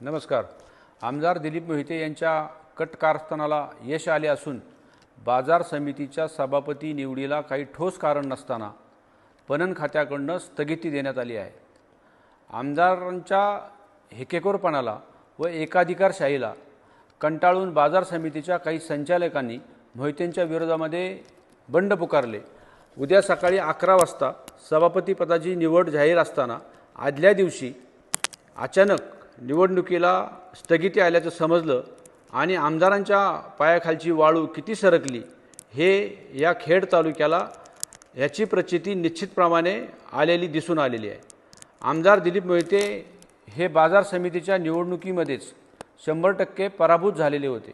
नमस्कार. आमदार दिलीप मोहिते यांच्या कट कारस्थानाला यश आले असून बाजार समितीच्या सभापती निवडीला काही ठोस कारण नसताना पणन खात्याकडनं स्थगिती देण्यात आली आहे. आमदारांच्या हेकेकोरपणाला व एकाधिकारशाहीला कंटाळून बाजार समितीच्या काही संचालकांनी मोहितेंच्या विरोधामध्ये बंड पुकारले. उद्या सकाळी अकरा वाजता सभापतीपदाची निवड जाहीर असताना आदल्या दिवशी अचानक निवडणुकीला स्थगिती आल्याचं समजलं आणि आमदारांच्या पायाखालची वाळू किती सरकली हे या खेड तालुक्याला याची प्रचिती निश्चितप्रमाणे आलेली दिसून आलेली आहे. आमदार दिलीप मोहिते हे बाजार समितीच्या निवडणुकीमध्येच शंभर टक्के पराभूत झालेले होते.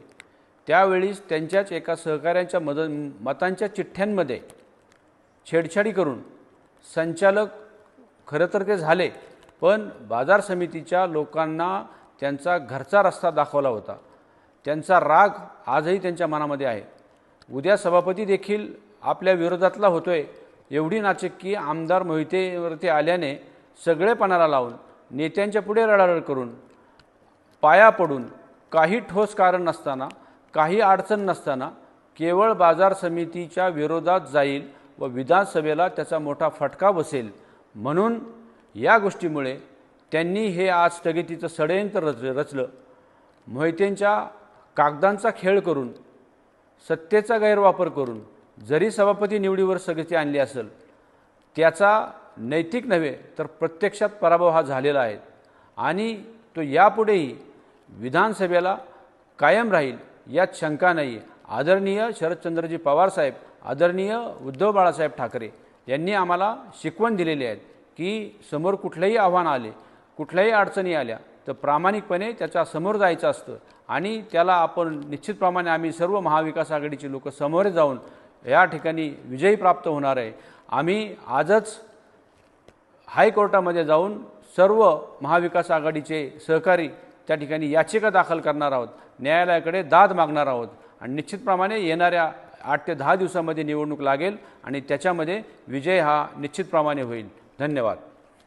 त्यावेळीच त्यांच्याच एका सहकाऱ्यांच्या मद मतांच्या चिठ्ठ्यांमध्ये छेडछाडी करून संचालक खरं तर ते झाले पण बाजार समितीच्या लोकांना त्यांचा घरचा रस्ता दाखवला होता. त्यांचा राग आजही त्यांच्या मनामध्ये आहे. उद्या सभापती देखील आपल्या विरोधातला होतोय एवढी नाचक्की आमदार मोहितेवरती आल्याने सगळे पणाला लावून नेत्यांच्या पुढे रडारड करून पाया पडून काही ठोस कारण नसताना काही अडचण नसताना केवळ बाजार समितीच्या विरोधात जाईल व विधानसभेला त्याचा मोठा फटका बसेल म्हणून या गोष्टीमुळे त्यांनी हे आज स्थगितीचं षडयंत्र रच रचलं. मोहितेंच्या कागदांचा खेळ करून सत्तेचा गैरवापर करून जरी सभापती निवडीवर स्थगिती आणली असेल त्याचा नैतिक नव्हे तर प्रत्यक्षात पराभव हा झालेला आहे. आणि तो यापुढेही विधानसभेला कायम राहील यात शंका नाही आदरणीय शरदचंद्रजी पवारसाहेब आदरणीय उद्धव बाळासाहेब ठाकरे यांनी आम्हाला शिकवण दिलेली आहेत. की समोर कुठलंही आव्हान आले कुठल्याही अडचणी आल्या तर प्रामाणिकपणे त्याच्यासमोर जायचं असतं. आणि त्याला आपण निश्चितप्रमाणे आम्ही सर्व महाविकास आघाडीचे लोक समोर जाऊन या ठिकाणी विजयी प्राप्त होणार आहे. आम्ही आजच हायकोर्टामध्ये जाऊन सर्व महाविकास आघाडीचे सहकारी त्या ठिकाणी याचिका दाखल करणार आहोत. न्यायालयाकडे दाद मागणार आहोत. आणि निश्चितप्रमाणे येणाऱ्या आठ ते दहा दिवसामध्ये निवडणूक लागेल आणि त्याच्यामध्ये विजय हा निश्चितप्रमाणे होईल. धन्यवाद.